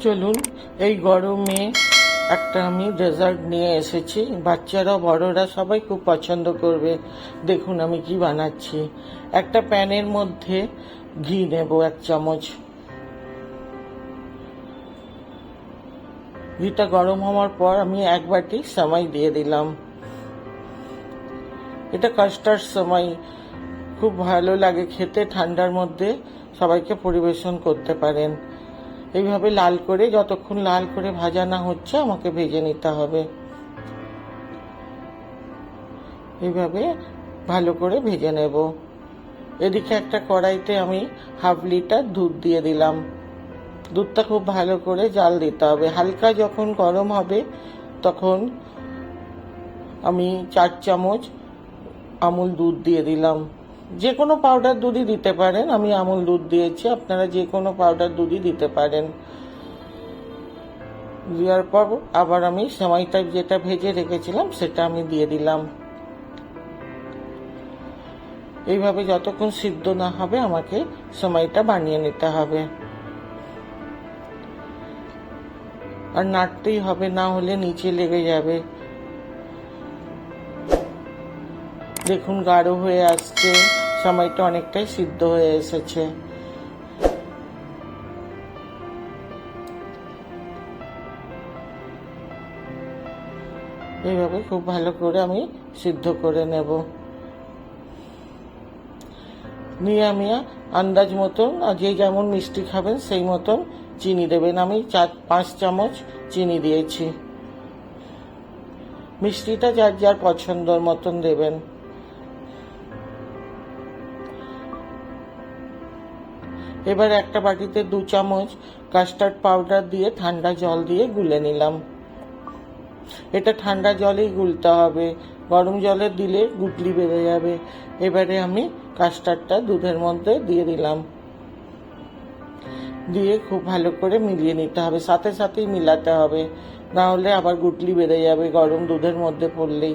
চলুন, এই গরমে একটা আমি ডেজার্ট নিয়ে এসেছি। বাচ্চারা, বড়রা সবাই খুব পছন্দ করবে। দেখুন আমি কি বানাচ্ছি। একটা প্যানের মধ্যে ঘি নেব এক চামচ। ঘিটা গরম হওয়ার পর আমি এক বাটি সময় দিয়ে দিলাম। এটা কাস্টার্ড সময়। খুব ভালো লাগে খেতে, ঠান্ডার মধ্যে সবাইকে পরিবেশন করতে পারেন। এইভাবে লাল করে, যতক্ষণ লাল করে ভাজা না হচ্ছে, আমাকে ভেজে নিতে হবে। এইভাবে ভালো করে ভেজে নেব। এদিকে একটা কড়াইতে আমি হাফ লিটার দুধ দিয়ে দিলাম। দুধটা খুব ভালো করে জাল দিতে হবে। হালকা যখন গরম হবে, তখন আমি চার চামচ আমুল দুধ দিয়ে দিলাম। যে কোনো পাউডার দুধই দিতে পারেন। আমি আমুল দুধ দিয়েছি, আপনারা যে কোনো পাউডার দুধই দিতে পারেন। দেওয়ার পর আবার আমি সময়টা যেটা ভেজে রেখেছিলাম, সেটা আমি দিয়ে দিলাম। এইভাবে যতক্ষণ সিদ্ধ না হবে, আমাকে সময়টা বানিয়ে নিতে হবে। আর নাড়তেই হবে, না হলে নিচে লেগে যাবে। দেখুন, গাঢ় হয়ে আসছে। সময়টা অনেকটাই সিদ্ধ হয়ে এসেছে। এইভাবে খুব ভালো করে আমি সিদ্ধ করে নেব। নিয়ে আমি আন্দাজ মতন যে যেমন মিষ্টি খাবেন সেই মতন চিনি দেবেন। আমি চার, পাঁচ চামচ চিনি দিয়েছি। মিষ্টিটা যার যার পছন্দর মতন দেবেন। এবার একটা বাটিতে দু চামচ কাস্টার্ড পাউডার দিয়ে ঠান্ডা জল দিয়ে গুলে নিলাম। এটা ঠান্ডা জলেই গুলতে হবে। গরম জলে দিলে গুটলি বেড়ে যাবে। এবারে আমি কাস্টার্ডটা দুধের মধ্যে দিয়ে দিলাম। দিয়ে খুব ভালো করে মিলিয়ে নিতে হবে, সাথে সাথেই মিলাতে হবে। না হলে আবার গুটলি বেড়ে যাবে গরম দুধের মধ্যে পড়লেই।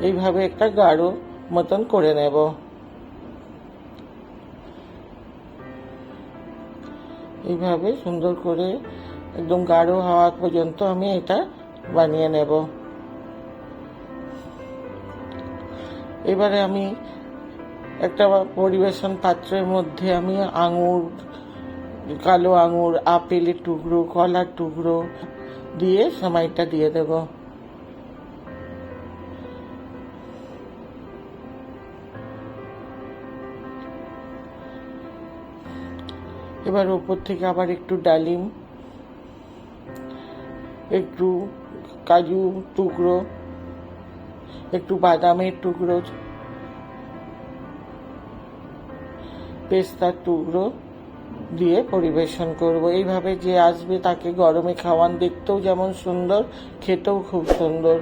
এইভাবে একটা গাঢ় মতন করে নেব। এইভাবে সুন্দর করে একদম গাঢ় হওয়া পর্যন্ত আমি এটা বানিয়ে নেব। এবারে আমি একটা পরিবেশন পাত্রের মধ্যে আমি আঙুর, কালো আঙুর, আপেলের টুকরো, কলার টুকরো দিয়ে সময়টা দিয়ে দেব। এবার ওপর থেকে আবার একটু ডালিম, একটু কাজু টুকরো, একটু বাদামের টুকরো, পেস্তার টুকরো দিয়ে পরিবেশন করব। এইভাবে যে আসবে তাকে গরমে খাওয়ান, দেখতেও যেমন সুন্দর, খেতেও খুব সুন্দর।